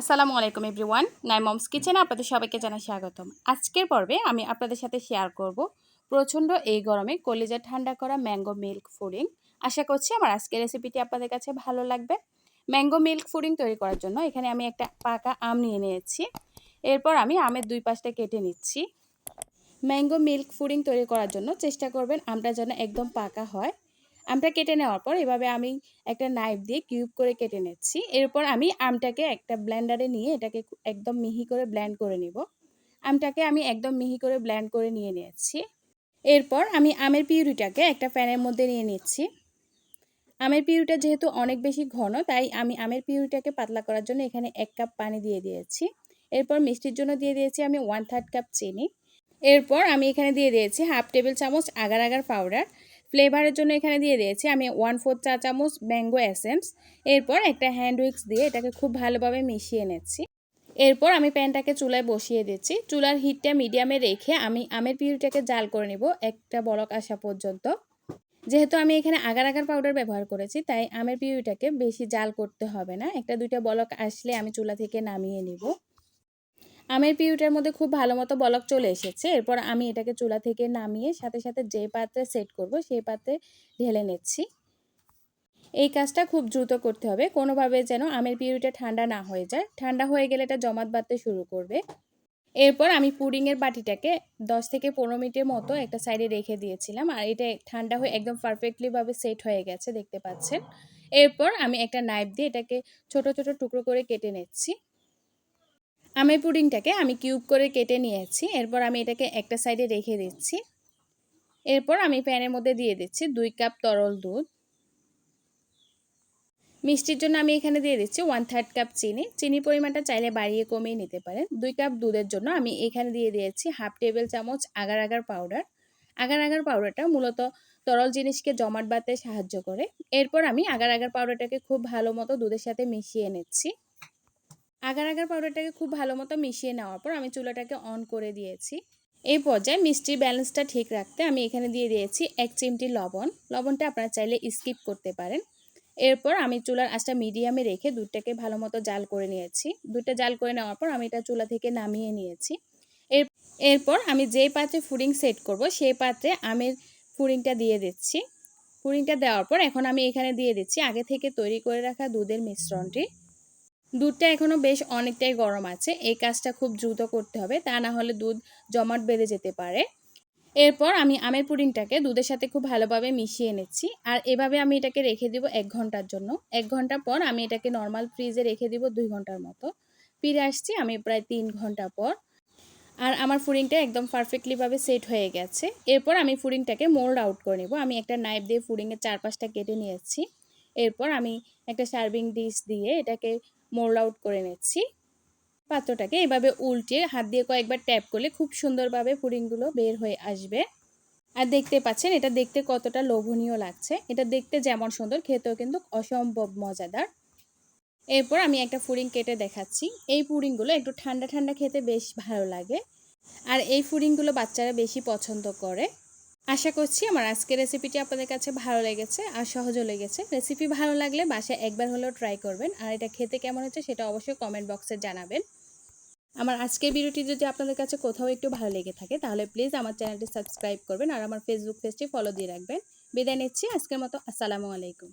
আসসালামু আলাইকুম এভরিওয়ান নাই মমস কিচেনে আপনাদের সবাইকে জানাই স্বাগতম। আজকের পর্বে আমি আপনাদের সাথে শেয়ার করব প্রচণ্ড এই গরমে কলিজা ঠান্ডা করা ম্যাঙ্গো মিল্ক ফুডিং। আশা করছি আমার আজকের রেসিপিটি আপনাদের কাছে ভালো লাগবে। ম্যাঙ্গো মিল্ক ফুডিং তৈরি করার জন্য এখানে আমি একটা পাকা আম নিয়ে নিয়েছি। এরপর আমি আমের দুই পাশটা কেটে নিচ্ছি। ম্যাঙ্গো মিল্ক ফুডিং তৈরি করার জন্য চেষ্টা করবেন আমটা যেন একদম পাকা হয়। আমটা কেটে নেওয়ার পর এভাবে আমি একটা নাইফ দিয়ে কিউব করে কেটে নিচ্ছি। এরপর আমি আমটাকে একটা ব্লেন্ডারে নিয়ে এটাকে একদম মিহি করে ব্ল্যান্ড করে নিব। আমটাকে আমি একদম মিহি করে ব্ল্যান্ড করে নিয়ে নিয়েছি। এরপর আমি আমের পিউরিটাকে একটা প্যানের মধ্যে নিয়ে নিচ্ছি। আমের পিউরিটা যেহেতু অনেক বেশি ঘন, তাই আমি আমের পিউরিটাকে পাতলা করার জন্য এখানে এক কাপ পানি দিয়ে দিয়েছি। এরপর মিষ্টির জন্য দিয়ে দিয়েছি আমি ওয়ান থার্ড কাপ চিনি। এরপর আমি এখানে দিয়ে দিয়েছি হাফ টেবিল চামচ আগার আগার পাউডার ফ্লেভারের জন্য এখানে দিয়ে দিয়েছি আমি ওয়ান ফোর চা চামচ ম্যাঙ্গো এসেন্স এরপর একটা হ্যান্ড উইক্স দিয়ে এটাকে খুব ভালোভাবে মিশিয়ে নিচ্ছি। এরপর আমি প্যানটাকে চুলায় বসিয়ে দিচ্ছি। চুলার হিটটা মিডিয়ামে রেখে আমি আমের পিউরিটাকে জাল করে নেব একটা বলক আসা পর্যন্ত। যেহেতু আমি এখানে আগার আগার পাউডার ব্যবহার করেছি, তাই আমের পিউরিটাকে বেশি জাল করতে হবে না। একটা দুইটা বলক আসলে আমি চুলা থেকে নামিয়ে নিব। আমের পিউটার মধ্যে খুব ভালো মতো বলক চলে এসেছে। এরপর আমি এটাকে চুলা থেকে নামিয়ে সাথে সাথে যে পাত্রে সেট করব সেই পাত্রে ঢেলে নিচ্ছি। এই কাজটা খুব দ্রুত করতে হবে। কোনোভাবে যেন আমের পিউরিটা ঠান্ডা না হয়ে যায়। ঠান্ডা হয়ে গেলে এটা জমাট বাঁধতে শুরু করবে। এরপর আমি পুডিংয়ের বাটিটাকে 10 থেকে পনেরো মিনিটের মতো একটা সাইডে রেখে দিয়েছিলাম। আর এটা ঠান্ডা হয়ে একদম পারফেক্টলিভাবে সেট হয়ে গেছে, দেখতে পাচ্ছেন। এরপর আমি একটা নাইফ দিয়ে এটাকে ছোট ছোট টুকরো করে কেটে নিচ্ছি। আমের পুডিংটাকে আমি কিউব করে কেটে নিয়েছি। এরপর আমি এটাকে একটা সাইডে রেখে দিচ্ছি। এরপর আমি প্যানের মধ্যে দিয়ে দিচ্ছি দুই কাপ তরল দুধ। মিষ্টির জন্য আমি এখানে দিয়ে দিচ্ছি ওয়ান থার্ড কাপ চিনি। চিনি পরিমাণটা চাইলে বাড়িয়ে কমিয়ে নিতে পারেন। দুই কাপ দুধের জন্য আমি এখানে দিয়ে দিয়েছি হাফ টেবিল চামচ agar agar powder. Agar agar পাউডারটা মূলত তরল জিনিসকে জমাট বাঁধতে সাহায্য করে। এরপর আমি আগার আগার পাউডারটাকে খুব ভালো মতো দুধের সাথে মিশিয়ে নিচ্ছি। আগার আগার পাউডারটাকে খুব ভালো মতো মিশিয়ে নেওয়ার পর আমি চুলাটাকে অন করে দিয়েছি। এই পর্যায়ে মিষ্টির ব্যালেন্সটা ঠিক রাখতে আমি এখানে দিয়ে দিয়েছি এক চিমটি লবণ। লবণটা আপনারা চাইলে স্কিপ করতে পারেন। এরপর আমি চুলার আঁচটা মিডিয়ামে রেখে দুধটাকে ভালো মতো জাল করে নিয়েছি। দুধটা জাল করে নেওয়ার পর আমি এটা চুলা থেকে নামিয়ে নিয়েছি। এর, এরপর আমি যেই পাত্রে ফুডিং সেট করব সেই পাত্রে আমের ফুডিংটা দিয়ে দিচ্ছি। ফুডিংটা দেওয়ার পর এখন আমি এখানে দিয়ে দিচ্ছি আগে থেকে তৈরি করে রাখা দুধের মিশ্রণটি। দুধটা এখনও বেশ অনেকটাই গরম আছে। এই কাজটা খুব দ্রুত করতে হবে, তা না হলে দুধ জমাট বেঁধে যেতে পারে। এরপর আমি আমের পুডিংটাকে দুধের সাথে খুব ভালোভাবে মিশিয়ে নিচ্ছি। আর এভাবে আমি এটাকে রেখে দিব এক ঘণ্টার জন্য। এক ঘণ্টা পর আমি এটাকে নর্মাল ফ্রিজে রেখে দিব দুই ঘণ্টার মতো। ফিরে আসছি আমি প্রায় তিন ঘণ্টা পর। আর আমার ফুডিংটা একদম পারফেক্টলিভাবে সেট হয়ে গেছে। এরপর আমি ফুডিংটাকে মোল্ড আউট করে নেব। আমি একটা নাইফ দিয়ে ফুডিংয়ের চারপাশটা কেটে নিয়েছি। এরপর আমি একটা সার্ভিং ডিশ দিয়ে এটাকে মোল্ড আউট করে নিচ্ছি। পাত্রটাকে এভাবে উল্টে হাত দিয়ে কয়েকবার ট্যাপ করলে খুব সুন্দরভাবে পুডিংগুলো বের হয়ে আসবে। আর দেখতে পাচ্ছেন, এটা দেখতে কতটা লোভনীয় লাগছে। এটা দেখতে যেমন সুন্দর, খেতেও কিন্তু অসম্ভব মজাদার। এরপর আমি একটা ফুডিং কেটে দেখাচ্ছি। এই পুডিংগুলো একটু ঠান্ডা ঠান্ডা খেতে বেশ ভালো লাগে। আর এই ফুডিংগুলো বাচ্চারা বেশি পছন্দ করে। আশা করছি আমার আজকের রেসিপিটি আপনাদের কাছে ভালো লেগেছে আর সহজও লেগেছে। রেসিপি ভালো লাগলে বাসায় একবার হলেও ট্রাই করবেন। আর এটা খেতে কেমন হচ্ছে সেটা অবশ্যই কমেন্ট বক্সে জানাবেন। আমার আজকের ভিডিওটি যদি আপনাদের কাছে কোথাও একটু ভালো লেগে থাকে, তাহলে প্লিজ আমার চ্যানেলটি সাবস্ক্রাইব করবেন আর আমার ফেসবুক পেজটি ফলো দিয়ে রাখবেন। বিদায় নিচ্ছি। আজকের মতো আসসালামু আলাইকুম।